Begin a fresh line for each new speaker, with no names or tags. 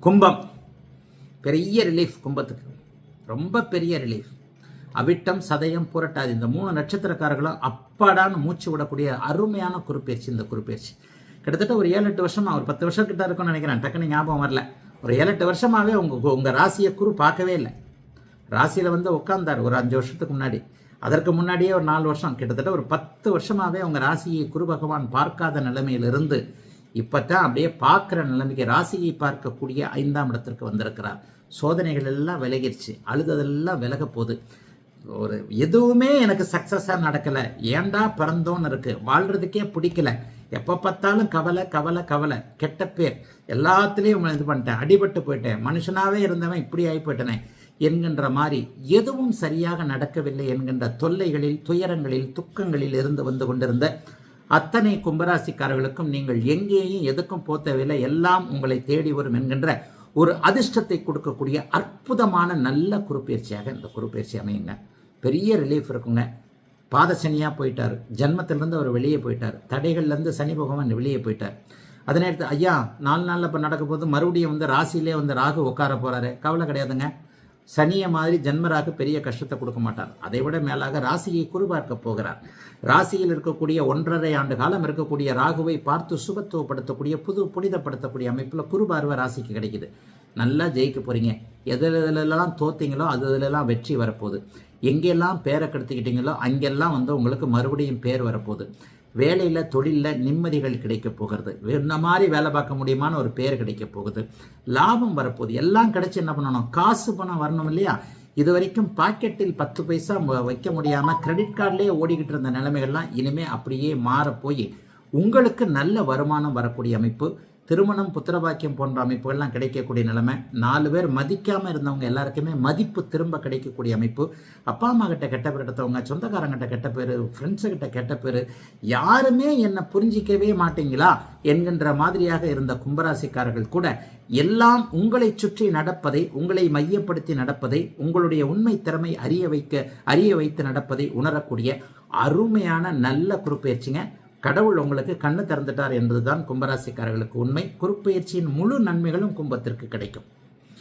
கும்பம். பெரிய ரிலீஃப் கும்பத்துக்கு. ரொம்ப பெரிய ரிலீஃப் அவிட்டம் சதயம் புரட்டாது இந்த மூணு நட்சத்திரக்காரர்களும் அப்பாடான்னு மூச்சு விடக்கூடிய அருமையான குறுப்பெயர்ச்சி இந்த குறுப்பெயர்ச்சி. கிட்டத்தட்ட ஒரு ஏழு எட்டு வருஷமா ஒரு பத்து வருஷம் கிட்ட இருக்கும்னு நினைக்கிறேன். டக்குன்னு ஞாபகம் வரல. ஒரு ஏழு எட்டு வருஷமாவே உங்க உங்க ராசியை குரு பார்க்கவே இல்லை. ராசியில் வந்து உட்கார்ந்தார் ஒரு அஞ்சு வருஷத்துக்கு முன்னாடி. அதற்கு முன்னாடியே ஒரு நாலு வருஷம். கிட்டத்தட்ட ஒரு பத்து வருஷமாவே உங்க ராசியை குரு பகவான் பார்க்காத நிலைமையிலிருந்து இப்பதான் அப்படியே பார்க்குற நிலைமைக்கு ராசியை பார்க்கக்கூடிய ஐந்தாம் இடத்திற்கு வந்திருக்கிறார். சோதனைகள் எல்லாம் விலகிருச்சு. அழுததெல்லாம் விலக போகுது. ஒரு எதுவுமே எனக்கு சக்ஸஸாக நடக்கலை. ஏன்டா பிறந்தோன்னு இருக்குது வாழ்கிறதுக்கே பிடிக்கல. எப்போ பார்த்தாலும் கவலை கவலை கவலை. கெட்ட பேர். எல்லாத்துலேயும் இது பண்ணிட்டேன். அடிபட்டு போயிட்டேன். மனுஷனாகவே இருந்தவன் இப்படி ஆகி போயிட்டனே. என்கின்ற மாதிரி எதுவும் சரியாக நடக்கவில்லை என்கின்ற தொல்லைகளில் துயரங்களில் துக்கங்களில் இருந்து வந்து கொண்டிருந்த அத்தனை கும்பராசிக்காரர்களுக்கும் நீங்கள் எங்கேயும் எதுக்கும் போத்தவில்லை எல்லாம் உங்களை தேடி வரும் என்கின்ற ஒரு அதிர்ஷ்டத்தை கொடுக்கக்கூடிய அற்புதமான நல்ல குறுப்பெயர்ச்சியாக இந்த குறுப்பெயர்ச்சி அமையுங்க. பெரிய ரிலீஃப் இருக்குங்க. பாதசனியாக போயிட்டார். ஜென்மத்திலிருந்து அவர் வெளியே போயிட்டார். தடைகள்லேருந்து சனி பகவான் வெளியே போயிட்டார். அதே நேரத்தில் ஐயா நாலு நாளில் இப்போ நடக்கும் போது மறுபடியும் வந்து ராசியிலே வந்து ராகு உட்கார போகிறாரு கவலை கிடையாதுங்க. சனியை மாதிரி ஜென்மராக பெரிய கஷ்டத்தை கொடுக்க மாட்டார். அதை விட மேலாக ராசியை குறிபார்க்க போகிறார். ராசியில் இருக்கக்கூடிய ஒன்றரை ஆண்டு காலம் இருக்கக்கூடிய ராகுவை பார்த்து சுபத்துவப்படுத்தக்கூடிய புது புனிதப்படுத்தக்கூடிய அமைப்பில் குறுபார்வை ராசிக்கு கிடைக்குது. நல்லா ஜெயிக்க போறீங்க. எதுலெல்லாம் தோத்தீங்களோ அது இதுலெல்லாம் வெற்றி வரப்போகுது. எங்கெல்லாம் பேரை கெடுத்துக்கிட்டீங்களோ அங்கெல்லாம் வந்து உங்களுக்கு மறுபடியும் பேர் வரப்போகுது. வேலையில் தொழிலில் நிம்மதிகள் கிடைக்க போகிறது. இந்த மாதிரி வேலை பார்க்க முடியுமான்னு ஒரு பேர் கிடைக்க போகுது. லாபம் வரப்போகுது. எல்லாம் கிடைச்சி என்ன பண்ணணும்? காசு பணம் வரணும் இல்லையா? இது வரைக்கும் பாக்கெட்டில் பத்து பைசா வைக்க முடியாமல் கிரெடிட் கார்டிலே ஓடிக்கிட்டு இருந்த நிலைமைகள்லாம் இனிமேல் அப்படியே மாற போய் உங்களுக்கு நல்ல வருமானம் வரக்கூடிய அமைப்பு. திருமணம் புத்திரபாக்கியம் போன்ற அமைப்புகள்லாம் கிடைக்கக்கூடிய நிலைமை. நாலு பேர் மதிக்காமல் இருந்தவங்க எல்லாருக்குமே மதிப்பு திரும்ப கிடைக்கக்கூடிய அமைப்பு. அப்பா அம்மா கிட்ட கெட்ட பேர் எடுத்தவங்க சொந்தக்காரங்கிட்ட கெட்ட பேர் ஃப்ரெண்ட்ஸுக்கிட்ட கெட்ட பேர் யாருமே என்னை புரிஞ்சிக்கவே மாட்டீங்களா? என்கின்ற மாதிரியாக இருந்த கும்பராசிக்காரர்கள் கூட எல்லாம் உங்களை சுற்றி நடப்பதை உங்களை மையப்படுத்தி நடப்பதை உங்களுடைய உண்மை திறமை அறிய வைக்க அறிய வைத்து நடப்பதை உணரக்கூடிய அருமையான நல்ல குறுப்பெயர்ச்சிங்க. கடவுள் உங்களுக்கு கண்ணு திறந்துட்டார் என்பதுதான் கும்பராசிக்காரர்களுக்கு உண்மை. குறுப்பயிற்சியின் முழு நன்மைகளும் கும்பத்திற்கு கிடைக்கும்.